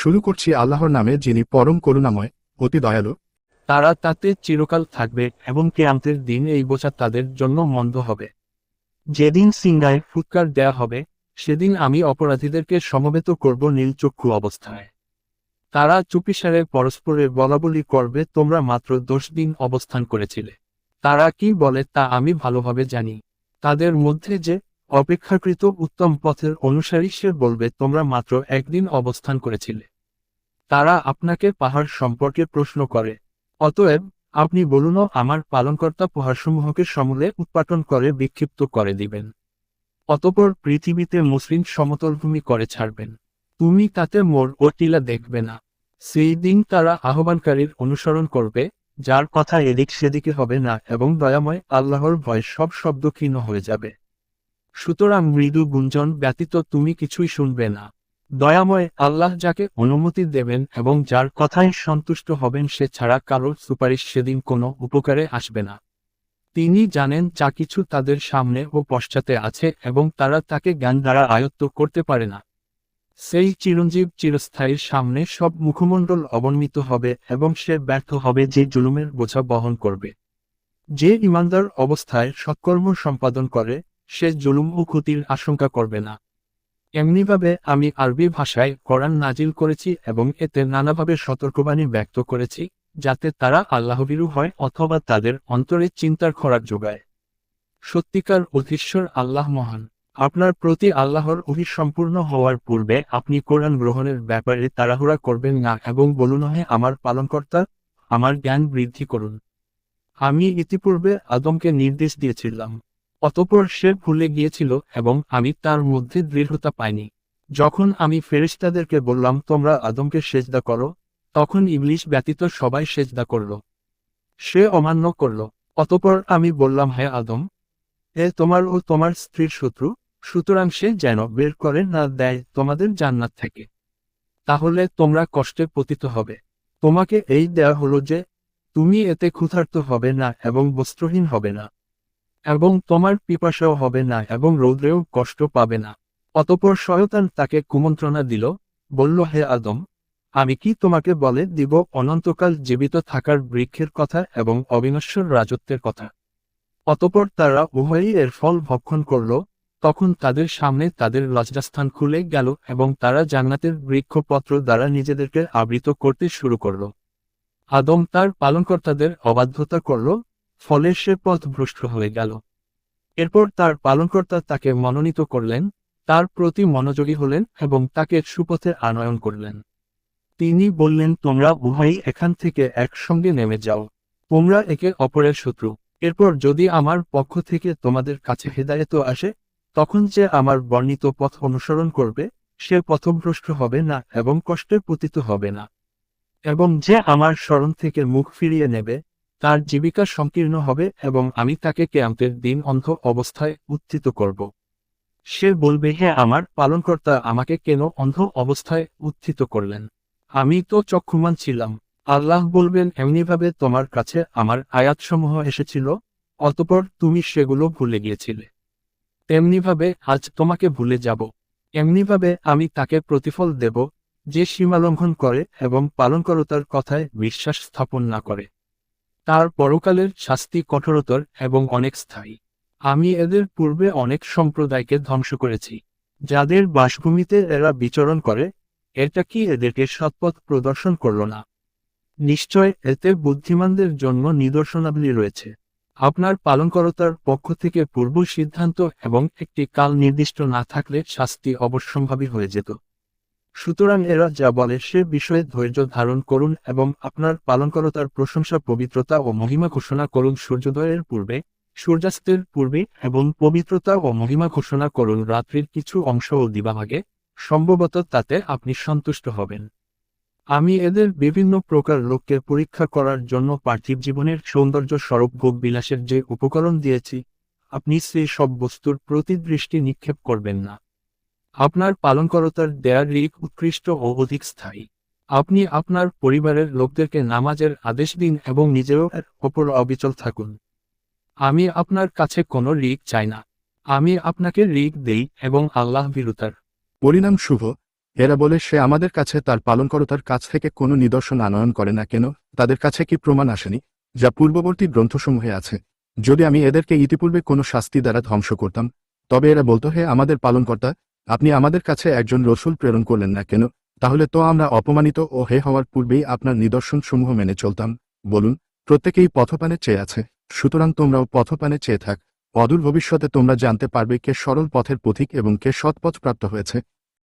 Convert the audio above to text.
শুরু করছি আল্লাহর নামে যিনি পরম করুণাময়, অতি দয়ালু। তারা তাতে চিরকাল থাকবে এবং কেয়ামতের দিন এই বোঝা তাদের জন্য মন্দ হবে। যেদিন সিংহায় ফুৎকার দেয়া হবে, সেদিন আমি অপরাধীদেরকে সমবেত করব নীলচক্ষু অবস্থায়। তারা চুপিসারে পরস্পরের বলাবলি করবে, তোমরা মাত্র দশ দিন অবস্থান করেছিলে। তারা কি বলে তা আমি ভালোভাবে জানি। তাদের মধ্যে যে অপেক্ষাকৃত উত্তম পথের অনুসারী সে বলবে, তোমরা মাত্র একদিন অবস্থান করেছিলে। তারা আপনাকে পাহাড় সম্পর্কে প্রশ্ন করে। অতএব, আপনি বলুনও আমার পালনকর্তা পাহাড়সমূহকে সমূলে উৎপাটন করে বিক্ষিপ্ত করে দিবেন। অতপর পৃথিবীতে মসৃণ সমতলভূমি করে ছাড়বেন। তুমি তাতে মোর ও টিলা দেখবে না। সেই দিন তারা আহ্বানকারীর অনুসরণ করবে, যার কথা এদিক সেদিকে হবে না এবং দয়াময় আল্লাহর ভয় সব শব্দ ক্ষীণ হয়ে যাবে। সুতরাং মৃদু গুঞ্জন ব্যতীত তুমি কিছুই শুনবে না। দয়াময় আল্লাহ যাকে অনুমতি দেবেন এবং যার কথায় সন্তুষ্ট হবেন সে ছাড়া কারোর সুপারিশ সেদিন কোনো উপকারে আসবে না। তিনি জানেন যা কিছু তাদের সামনে ও পশ্চাতে আছে এবং তারা তাকে জ্ঞান দ্বারা আয়ত্ত করতে পারে না। সেই চিরঞ্জীব চিরস্থায়ীর সামনে সব মুখমণ্ডল অবনমিত হবে এবং সে ব্যর্থ হবে যে জুলুমের বোঝা বহন করবে। যে ইমানদার অবস্থায় সৎকর্ম সম্পাদন করে সে জুলুম ও ক্ষতির আশঙ্কা করবে না। এমনিভাবে আমি আরবি ভাষায় কোরআন নাজিল করেছি এবং এতে নানাভাবে সতর্কবাণী ব্যক্ত করেছি, যাতে তারা আল্লাহবিরু হয় অথবা তাদের অন্তরে চিন্তার খোরাক যোগায়। সত্যিকার অধীশ্বর আল্লাহ মহান। আপনার প্রতি আল্লাহর অভিসম্পূর্ণ হওয়ার পূর্বে আপনি কোরআন গ্রহণের ব্যাপারে তাড়াহুড়া করবেন না এবং বলুন, হে আমার পালনকর্তা, আমার জ্ঞান বৃদ্ধি করুন। আমি ইতিপূর্বে আদমকে নির্দেশ দিয়েছিলাম। অতপর সে ভুলে গিয়েছিল এবং আমি তার মধ্যে দৃঢ়তা পাইনি। যখন আমি ফেরেশতাদেরকে বললাম, তোমরা আদমকে সেজদা করো, তখন ইংলিশ ব্যতীত সবাই সেজদা করল। সে অমান্য করল। অতপর আমি বললাম, হে আদম, এ তোমার ও তোমার স্ত্রীর শত্রু, সুতরাং সে যেন বের করে না দেয় তোমাদের জান্নাত থেকে। তাহলে তোমরা কষ্টে পতিত হবে। তোমাকে এই দেয়া হলো যে, তুমি এতে ক্ষুধার্ত হবে না এবং বস্ত্রহীন হবে না। এবং তোমার পিপাসাও হবে না এবং রৌদ্রেও কষ্ট পাবে না। অতপর শয়তান তাকে কুমন্ত্রণা দিল, বলল, হে আদম, আমি কি তোমাকে বলে দিব অনন্তকাল জীবিত থাকার বৃক্ষের কথা এবং অবিনশ্বর রাজত্বের কথা? অতপর তারা উভয়ই এর ফল ভক্ষণ করল, তখন তাদের সামনে তাদের লজ্জাস্থান খুলে গেল এবং তারা জান্নাতের বৃক্ষপত্র দ্বারা নিজেদেরকে আবৃত করতে শুরু করল। আদম তার পালনকর্তাদের অবাধ্যতা করল ফলে সে পথ ভ্রষ্ট হয়ে গেল। এরপর তার পালনকর্তা তাকে মনোনীত করলেন, তার প্রতি মনোযোগী হলেন এবং তাকে সুপথে আনয়ন করলেন। তিনি বললেন, তোমরা উভয়ই এখান থেকে একসঙ্গে নেমে যাও। তোমরা একে অপরের শত্রু। এরপর যদি আমার পক্ষ থেকে তোমাদের কাছে হেদায়ত আসে, তখন যে আমার বর্ণিত পথ অনুসরণ করবে, সে পথভ্রষ্ট হবে না এবং কষ্টে পতিত হবে না। এবং যে আমার স্মরণ থেকে মুখ ফিরিয়ে নেবে তার জীবিকা সংকীর্ণ হবে এবং আমি তাকে কেয়ামতের দিন অন্ধ অবস্থায় উত্থিত করব। সে বলবে হ্যাঁ আমার পালনকর্তা, আমাকে কেন অন্ধ অবস্থায় উত্থিত করলেন? আমি তো চক্ষুমান ছিলাম। আল্লাহ বলবেন, এমনিভাবে তোমার কাছে আমার আয়াতসমূহ এসেছিল, অতপর তুমি সেগুলো ভুলে গিয়েছিলে। তেমনিভাবে আজ তোমাকে ভুলে যাব। এমনিভাবে আমি তাকে প্রতিফল দেব, যে সীমালঙ্ঘন করে এবং পালনকরতার কথায় বিশ্বাস স্থাপন না করে। তার পরকালের শাস্তি কঠোরতর এবং অনেক স্থায়ী। আমি এদের পূর্বে অনেক সম্প্রদায়কে ধ্বংস করেছি। যাদের বাসভূমিতে এরা বিচরণ করে, এটা কি এদেরকে সৎপথ প্রদর্শন করল না? নিশ্চয় এতে বুদ্ধিমানদের জন্য নিদর্শনাবলী রয়েছে। আপনার পালনকরতার পক্ষ থেকে পূর্ব সিদ্ধান্ত এবং একটি কাল নির্দিষ্ট না থাকলে শাস্তি অবশ্যম্ভাবী হয়ে যেত। সুতরাং এরা যা বলে সে বিষয়ে ধৈর্য ধারণ করুন এবং আপনার পালনকরতার প্রশংসা, পবিত্রতা ও মহিমা ঘোষণা করুন। সূর্যোদয়ের পূর্বে, সূর্যাস্তের পূর্বে এবং পবিত্রতা ও মহিমা ঘোষণা করুন। রাত্রির কিছু অংশ ও দিবাভাগে, সম্ভবত তাতে আপনি সন্তুষ্ট হবেন। আমি এদের বিভিন্ন প্রকার লোককে পরীক্ষা করার জন্য পার্থিব জীবনের সৌন্দর্য স্বরূপ ভোগ বিলাসের যে উপকরণ দিয়েছি, আপনি সেই সব বস্তুর প্রতি দৃষ্টি নিক্ষেপ করবেন না। আপনার পালনকরতার দেয়ার রিক উৎকৃষ্ট ও অধিক স্থায়ী। আপনি আপনার পরিবারের লোকদেরকে নামাজের আদেশ দিন এবং নিজেও ওপর অবিচল থাকুন। আমি আপনার কাছে কোনো রিক চাই না। আমি আপনাকে রিক দেই এবং আল্লাহ বিরুতার পরিণাম শুভ। এরা বলে, সে আমাদের কাছে তার পালনকর্তার কাছ থেকে কোনো নিদর্শন আনয়ন করে না কেন? তাদের কাছে কি প্রমাণ আসেনি? যা পূর্ববর্তী গ্রন্থসমূহে আছে। যদি আমি এদেরকে ইতিপূর্বে কোনো শাস্তি দ্বারা ধ্বংস করতাম, তবে এরা বলতো, হে আমাদের পালনকর্তা আপনি আমাদের কাছে একজন রসুল প্রেরণ করলেন না কেন? তাহলে তো আমরা অপমানিত ও হে হওয়ার পূর্বেই আপনার নিদর্শনসমূহ মেনে চলতাম। বলুন, প্রত্যেকেই পথপানে চেয়ে আছে। সুতরাং তোমরাও পথপানে চেয়ে থাক। অদূর ভবিষ্যতে তোমরা জানতে পারবে কে সরল পথের পথিক এবং কে সৎপথ প্রাপ্ত হয়েছে।